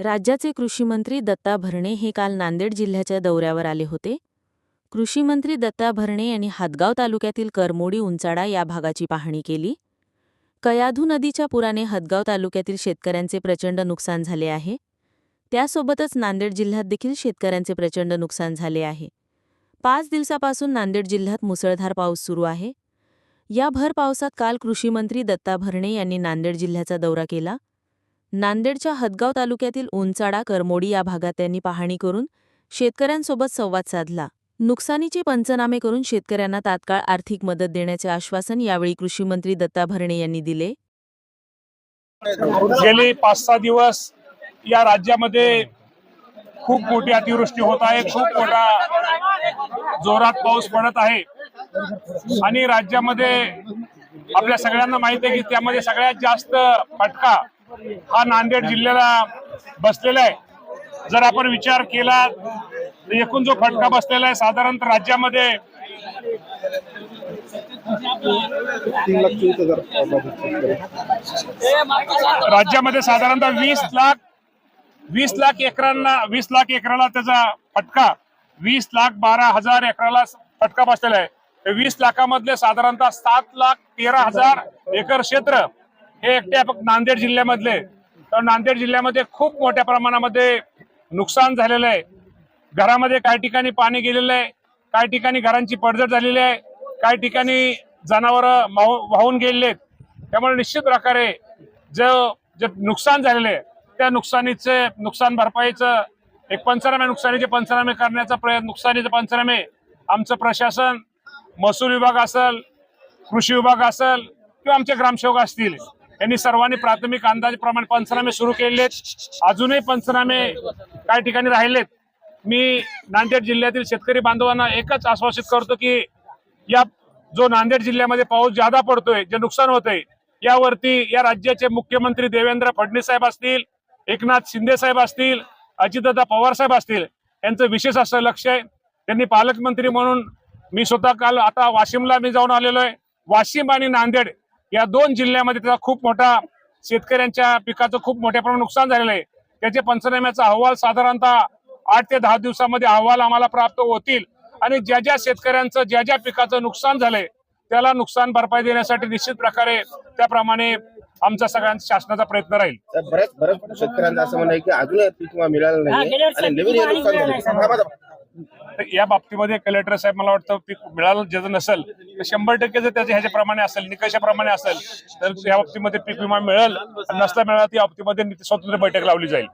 राज्याचे कृषीमंत्री दत्ता भरणे हे काल नांदेड जिल्ह्याच्या दौऱ्यावर आले होते. कृषीमंत्री दत्ता भरणे यांनी हातगाव तालुक्यातील करमोडी उंचाडा या भागाची पाहणी केली. कयाधू नदीच्या पुराने हदगाव तालुक्यातील शेतकऱ्यांचे प्रचंड नुकसान झाले आहे. त्यासोबतच नांदेड जिल्ह्यात देखील शेतकऱ्यांचे प्रचंड नुकसान झाले आहे. पाच दिवसापासून नांदेड जिल्ह्यात मुसळधार पाऊस सुरू आहे. या भर पावसात काल कृषीमंत्री दत्ता भरणे यांनी नांदेड जिल्ह्याचा दौरा केला. नांदेडच्या हदगाव तालुक्यातील उंचाडा करमोडी या भागात त्यांनी पाहणी करून शेतकऱ्यांसोबत संवाद साधला. नुकसानीचे पंचनामे करून शेतकऱ्यांना तात्काळ आर्थिक मदत देण्याचे आश्वासन यावेळी कृषीमंत्री दत्ता भरणे यांनी दिले. गेले पाच सहा दिवस या राज्यामध्ये खूप मोठी अतिवृष्टी होत आहे खूप मोठा जोरात पाऊस पडत आहे. आणि राज्यामध्ये आपल्या सगळ्यांना माहिती आहे की त्यामध्ये सगळ्यात जास्त फटका हा नांदेड जिल्ह्याला बसलेला आहे. जर आपण विचार केला तर एकूण जो फटका बसलेला आहे साधारणतः राज्यामध्ये राज्यामध्ये साधारणतः वीस लाख वीस लाख एकरांना वीस लाख एकराला त्याचा फटका वीस लाख बारा हजार एकराला फटका बसलेला आहे. वीस लाखामधले साधारणतः सात लाख तेरा हजार एकर क्षेत्र हे एकटे फक्त नांदेड जिल्ह्यामधले. तर नांदेड जिल्ह्यामध्ये खूप मोठ्या प्रमाणामध्ये नुकसान झालेलं आहे. घरामध्ये काही ठिकाणी पाणी गेलेलं आहे. काही ठिकाणी घरांची पडझड झालेली आहे. काही ठिकाणी जनावरं माव- वाहून गेलेले आहेत. त्यामुळे निश्चित प्रकारे जे जे नुकसान झालेले आहे त्या नुकसानीचे नुकसान भरपाईचं एक पंचनामे नुकसानीचे पंचनामे करण्याचा प्रयत्न नुकसानीचे पंचनामे आमचं प्रशासन महसूल विभाग असेल कृषी विभाग असेल किंवा आमचे ग्रामसेवक असतील यांनी सर्वांनी प्राथमिक अंदाजाप्रमाणे पंचनामे सुरू केलेले अजूनही पंचनामे काही ठिकाणी राहिलेत. मी नांदेड जिल्ह्यातील शेतकरी बांधवांना एकच आश्वासित करतो की या जो नांदेड जिल्ह्यामध्ये पाऊस जादा पडतोय जे नुकसान होतंय यावरती या राज्याचे मुख्यमंत्री देवेंद्र फडणवीस साहेब असतील एकनाथ शिंदे साहेब असतील अजितदादा पवार साहेब असतील यांचं विशेष असं लक्ष आहे. त्यांनी पालकमंत्री म्हणून मी स्वतः काल आता वाशिमला मी जाऊन आलेलो आहे. वाशिम आणि नांदेड या दोन जिल्ह्यामध्ये त्याचा खूप मोठा शेतकऱ्यांच्या पिकाचं खूप मोठ्या प्रमाणात नुकसान झालेलं आहे. त्याचे पंचनाम्याचा अहवाल साधारणतः आठ ते दहा दिवसामध्ये अहवाल आम्हाला प्राप्त होतील. आणि ज्या ज्या शेतकऱ्यांचं ज्या ज्या पिकाचं नुकसान झालंय त्याला नुकसान भरपाई देण्यासाठी निश्चित प्रकारे त्याप्रमाणे आमचा सगळ्यांचा शासनाचा प्रयत्न राहील. बऱ्याच बऱ्याच शेतकऱ्यांचं असं म्हणणं आहे की अजूनही पीक मिळाला नाही तर या बाबतीमध्ये कलेक्टर साहेब मला वाटतं पीक मिळालं ज्याचं नसेल तर शंभर टक्के जर त्याच्या ह्याच्याप्रमाणे असेल निकषाप्रमाणे असेल तर या बाबतीमध्ये पीक विमा मिळेल. नसता नसला मिळाला त्या बाबतीमध्ये स्वतंत्र बैठक लावली जाईल.